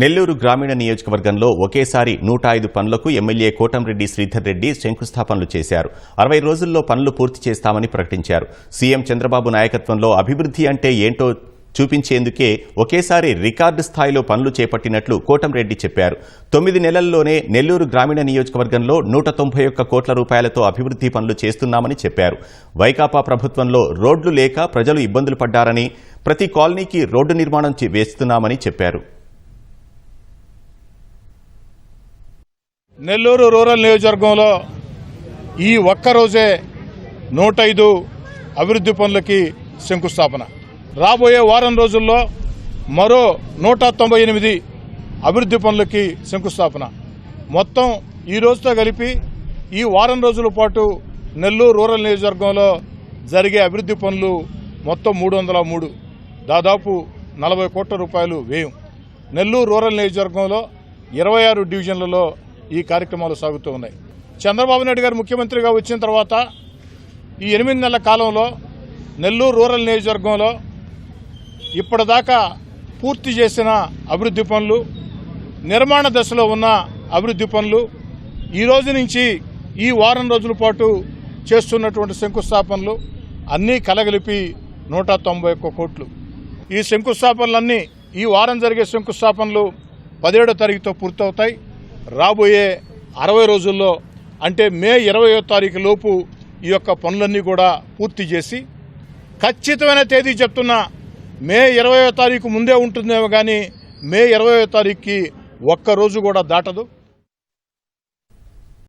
నెల్లూరు గ్రామీణ నియోజకవర్గంలో ఒకేసారి నూట ఐదు పనులకు ఎమ్మెల్యే కోటంరెడ్డి శ్రీధర్ రెడ్డి శంకుస్థాపనలు చేశారు. అరవై రోజుల్లో పనులు పూర్తి చేస్తామని ప్రకటించారు. సీఎం చంద్రబాబు నాయకత్వంలో అభివృద్ధి అంటే ఏంటో చూపించేందుకే ఒకేసారి రికార్డు స్థాయిలో పనులు చేపట్టినట్లు కోటంరెడ్డి చెప్పారు. తొమ్మిది నెలల్లోనే నెల్లూరు గ్రామీణ నియోజకవర్గంలో నూట తొంభై ఒక్క కోట్ల రూపాయలతో అభివృద్ధి పనులు చేస్తున్నామని చెప్పారు. వైకాపా ప్రభుత్వంలో రోడ్లు లేక ప్రజలు ఇబ్బందులు పడ్డారని ప్రతి కాలనీకి రోడ్డు నిర్మాణం వేస్తున్నామని చెప్పారు. నెల్లూరు రూరల్ నియోజకవర్గంలో ఈ ఒక్క రోజే నూట ఐదు అభివృద్ధి పనులకి శంకుస్థాపన. రాబోయే వారం రోజుల్లో మరో నూట తొంభై ఎనిమిది అభివృద్ధి పనులకి శంకుస్థాపన. మొత్తం ఈ రోజుతో కలిపి ఈ వారం రోజుల పాటు నెల్లూరు రూరల్ నియోజకవర్గంలో జరిగే అభివృద్ధి పనులు మొత్తం మూడు వందల మూడు. దాదాపు నలభై కోట్ల రూపాయలు వ్యయం. నెల్లూరు రూరల్ నియోజకవర్గంలో ఇరవై ఆరు డివిజన్లలో ఈ కార్యక్రమాలు సాగుతూ ఉన్నాయి. చంద్రబాబు నాయుడు గారు ముఖ్యమంత్రిగా వచ్చిన తర్వాత ఈ ఎనిమిది నెలల కాలంలో నెల్లూరు రూరల్ నియోజకవర్గంలో ఇప్పటిదాకా పూర్తి చేసిన అభివృద్ధి పనులు నిర్మాణ దశలో ఉన్న అభివృద్ధి పనులు ఈ రోజు నుంచి ఈ వారం రోజుల పాటు చేస్తున్నటువంటి శంకుస్థాపనలు అన్నీ కలగలిపి నూట తొంభై ఒక్క కోట్లు. ఈ శంకుస్థాపనలన్నీ ఈ వారం జరిగే శంకుస్థాపనలు పదిహేడో తారీఖుతో పూర్తవుతాయి. రాబోయే అరవై రోజుల్లో అంటే మే ఇరవయో తారీఖు లోపు ఈ యొక్క పనులన్నీ కూడా పూర్తి చేసి ఖచ్చితమైన తేదీ చెప్తున్నా మే ఇరవయో తారీఖు ముందే ఉంటుందేమో కానీ మే ఇరవయో తారీఖుకి ఒక్క రోజు కూడా దాటదు.